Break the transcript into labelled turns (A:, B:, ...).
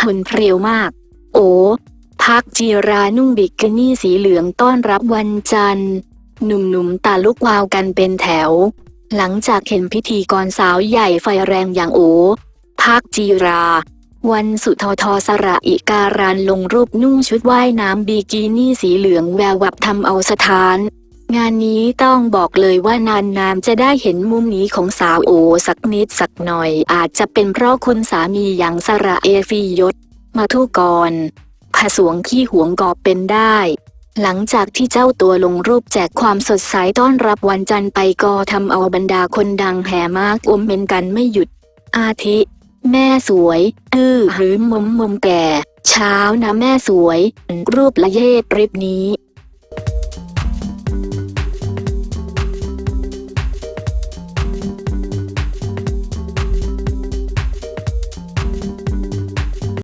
A: หุ่นเพรียวมาก โอ้พักจีรานุ่งบิกินี่สีเหลืองต้อนรับวันจันทร์ หนุ่มๆตาลุกวาวกันเป็นแถว หลังจากเห็นพิธีกรสาวใหญ่ไฟแรงอย่างโอพักจีรา วันสุททสระอิการันลงรูปนุ่งชุดว่ายน้ำบิกินี่สีเหลืองแวววับทำเอาสถาน งานนี้ต้องบอกเลยว่านานๆจะได้เห็นมุมนี้ของสาวโอสักนิดสักหน่อย อาจจะเป็นเพราะคุณสามีอย่างสระเอฟียศ มาทุกรผสวงขี้หวงกอบเป็นได้ หลังจากที่เจ้าตัวลงรูปแจกความสดใสต้อนรับวันจันทร์ไปก็ทำเอาบรรดาคนดังแห่มากอมเมนกันไม่หยุด อาทิ แม่สวยอื้อหรือมมมมแก่ เช้านะแม่สวย รูปละเยดริบนี้